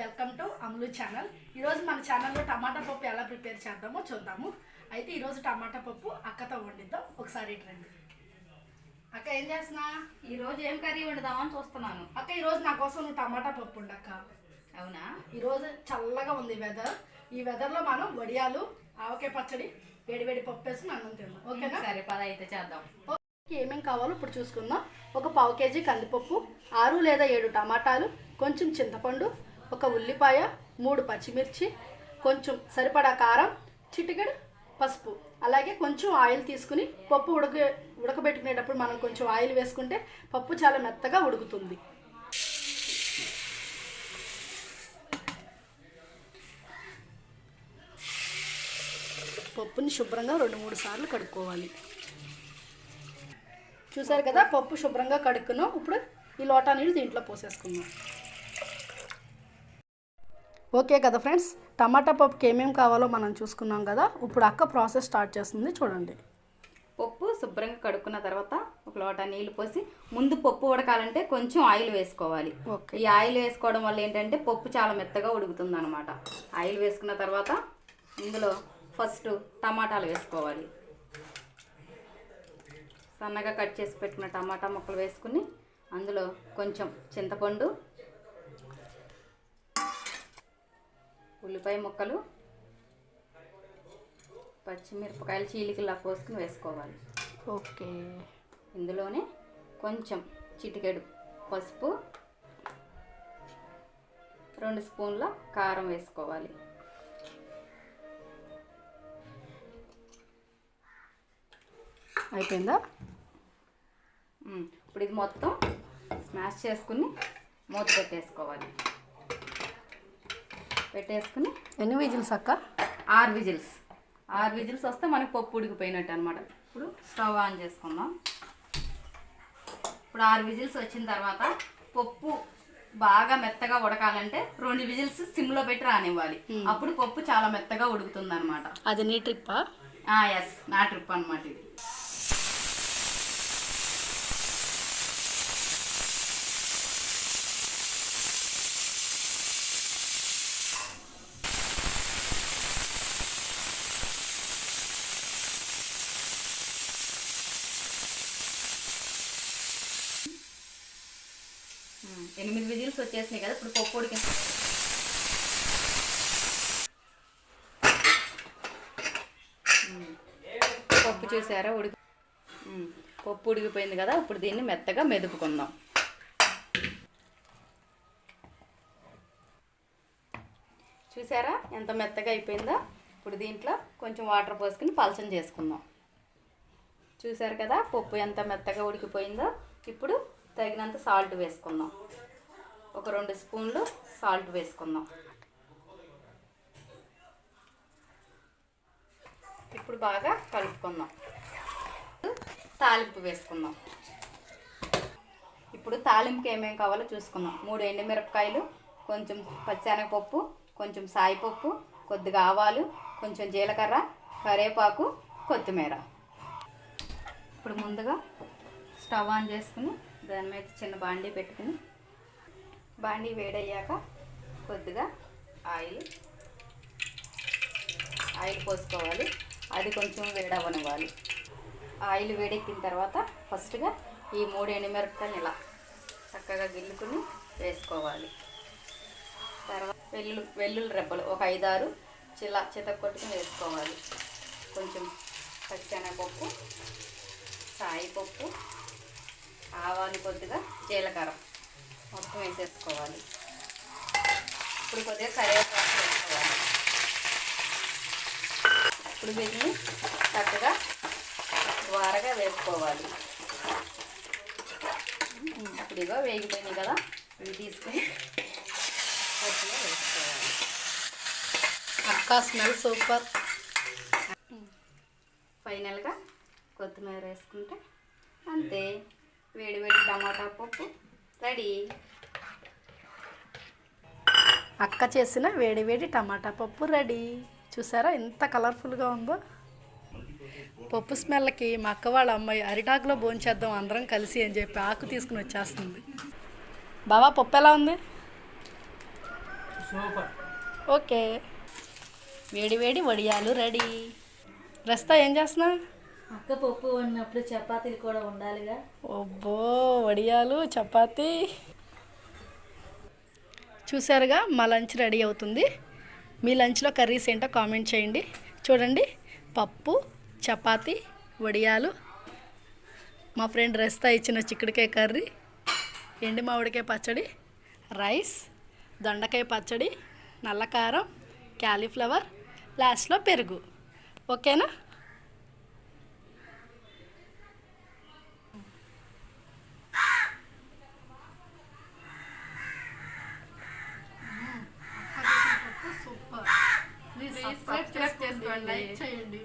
Welcome to అమ్లు channel ఈరోజు మన ఛానల్లో టమాటా పప్పు ఎలా ప్రిపేర్ చేద్దామో చూద్దాము. అయితే ఈరోజు టమాటా పప్పు అక్కతో వండిద్దాం. ఒకసారి ఇటు రండి. అక్క ఏం చేస్తున్నా? ఈ రోజు ఏం కర్రీ వండుదామని చూస్తున్నాను. అక్క ఈరోజు నా కోసం నువ్వు టమాటా పప్పు ఉండక్క అవునా? ఈరోజు చల్లగా ఉంది వెదర్ ఈ వెదర్లో మనం వడియాలు ఆవకాయ పచ్చడి వేడి వేడి పప్పు వేసుకుని అన్నం తిన్నాం ఓకేనా? సరే పద అయితే చేద్దాం. ఏమేం కావాలో ఇప్పుడు చూసుకుందాం. ఒక పావు కేజీ కందిపప్పు ఆరు లేదా ఏడు టమాటాలు కొంచెం చింతపండు ఒక ఉల్లిపాయ మూడు పచ్చిమిర్చి కొంచెం సరిపడా కారం చిటికెడు పసుపు. అలాగే కొంచెం ఆయిల్ తీసుకుని పప్పు ఉడక ఉడకబెట్టుకునేటప్పుడు మనం కొంచెం ఆయిల్ వేసుకుంటే పప్పు చాలా మెత్తగా ఉడుకుతుంది. పప్పుని శుభ్రంగా రెండు మూడు సార్లు కడుక్కోవాలి. చూసారు కదా పప్పు శుభ్రంగా కడుక్కున్నాం. ఇప్పుడు ఈ లోటా నీళ్ళు దీంట్లో పోసేసుకుందాం. ఓకే కదా ఫ్రెండ్స్? టమాటా పప్పుకి ఏమేమి కావాలో మనం చూసుకున్నాం కదా. ఇప్పుడు అక్క ప్రాసెస్ స్టార్ట్ చేస్తుంది చూడండి. పప్పు శుభ్రంగా కడుక్కున్న తర్వాత ఒక లోట నీళ్ళు పోసి ముందు పప్పు ఉడకాలంటే కొంచెం ఆయిల్ వేసుకోవాలి. ఓకే. ఈ ఆయిల్ వేసుకోవడం వల్ల ఏంటంటే పప్పు చాలా మెత్తగా ఉడుకుతుంది అనమాట ఆయిల్ వేసుకున్న తర్వాత ఇందులో ఫస్ట్ టమాటాలు వేసుకోవాలి. సన్నగా కట్ చేసి పెట్టుకున్న టమాటా ముక్కలు వేసుకుని అందులో కొంచెం చింతపండు ఉల్లిపాయ ముక్కలు పచ్చిమిరపకాయలు చీలికలా కోసుకుని వేసుకోవాలి. ఓకే. ఇందులోనే కొంచెం చిటికెడు పసుపు రెండు స్పూన్ల కారం వేసుకోవాలి. అయిపోయిందా? ఇప్పుడు ఇది మొత్తం స్మాష్ చేసుకుని మూత పెట్టేసుకోవాలి. పెట్టేసుకుని ఎన్ని విజిల్స్ అక్క? ఆరు విజిల్స్. ఆరు విజిల్స్ వస్తే మనకి పప్పు ఉడికిపోయినట్టు అనమాట ఇప్పుడు స్టవ్ ఆన్ చేసుకుందాం. ఇప్పుడు ఆరు విజిల్స్ వచ్చిన తర్వాత పప్పు బాగా మెత్తగా ఉడకాలంటే రెండు విజిల్స్ సిమ్లో పెట్టి రానివ్వాలి. అప్పుడు పప్పు చాలా మెత్తగా ఉడుకుతుంది అనమాట అది నీ ట్రిప్పా? ఎస్ నా ట్రిప్ అనమాట ఇది. ఎనిమిది విజిల్స్ వచ్చేసినాయి కదా ఇప్పుడు పప్పు ఉడికి పప్పు చూసారా ఉడికి పప్పు ఉడికిపోయింది కదా ఇప్పుడు దీన్ని మెత్తగా మెదుపుకుందాం. చూసారా ఎంత మెత్తగా అయిపోయిందో? ఇప్పుడు దీంట్లో కొంచెం వాటర్ పోసుకుని పలచం చేసుకుందాం. చూసారు కదా? పప్పు ఎంత మెత్తగా ఉడికిపోయిందో? ఇప్పుడు తగినంత సాల్ట్ వేసుకుందాం. ఒక రెండు స్పూన్లు సాల్ట్ వేసుకుందాం. ఇప్పుడు బాగా కలుపుకుందాం. తాలింపు వేసుకుందాం. ఇప్పుడు తాలింపుకి ఏమేమి కావాలో చూసుకుందాం. మూడు ఎండుమిరపకాయలు కొంచెం పచ్చెనగపప్పు కొంచెం సాయిపప్పు కొద్దిగా ఆవాలు కొంచెం జీలకర్ర కరివేపాకు కొత్తిమీర. ఇప్పుడు ముందుగా స్టవ్ ఆన్ చేసుకుని దాని మీద చిన్న బాండీ పెట్టుకుని బాండీ వేడయ్యాక కొద్దిగా ఆయిల్ ఆయిల్ పోసుకోవాలి. అది కొంచెం వేడవనివ్వాలి ఆయిల్ వేడెక్కిన తర్వాత ఫస్ట్గా ఈ మూడు ఎండుమిరపకాయలు ఇలా చక్కగా గిల్లుకుని వేసుకోవాలి. తర్వాత వెల్లుల్లి వెల్లుల్లి రెబ్బలు ఒక ఐదారు చిల్ల చితక్కొట్టుకుని వేసుకోవాలి. కొంచెం పచ్చనపప్పు సాయిపప్పు ఆవాలు కొద్దిగా జీలకర్ర. మొత్తం వేసేసుకోవాలి. ఇప్పుడు కొద్దిగా కరివేపాకు వేసుకోవాలి. ఇప్పుడు వీటిని చక్కగా ద్వారగా వేసుకోవాలి ఇప్పుడు ఇగో వేగిపోయినాయి కదా. ఇవి తీసుకొని కొద్దిగా వేసుకోవాలి. అక్క స్మెల్ సూపర్. ఫైనల్గా కొత్తిమీర వేసుకుంటే అంతే. వేడి వేడి టమాటా పప్పు. రెడీ. అక్క చేసిన వేడి వేడి టమాటా పప్పు రెడీ. చూసారా ఎంత కలర్ఫుల్గా ఉందో? పప్పు స్మెల్కి మా అక్క వాళ్ళ అమ్మాయి అరిటాకులో భోంచేద్దాం అందరం కలిసి అని చెప్పి ఆకు తీసుకుని వచ్చేస్తుంది. బావా పప్పు ఎలా ఉంది? సూపర్. ఓకే. వేడి వేడి వడియాలు రెడీ. రస్తా ఏం చేస్తున్నా అక్క పప్పు ఉన్నప్పుడు చపాతీలు కూడా ఉండాలిగా. ఒబ్బో వడియాలు చపాతి. చూసారుగా మా లంచ్ రెడీ అవుతుంది. మీ లంచ్లో కర్రీస్ ఏంటో కామెంట్ చేయండి. చూడండి పప్పు చపాతి వడియాలు. మా ఫ్రెండ్ రెస్తా ఇచ్చిన చిక్కుడుకాయ కర్రీ ఎండి మామిడికాయ పచ్చడి రైస్ దొండకాయ పచ్చడి నల్లకారం క్యాలీఫ్లవర్ లాస్ట్లో పెరుగు. ఓకేనా? సూపర్ Please subscribe చేసుకోండి. చేయండి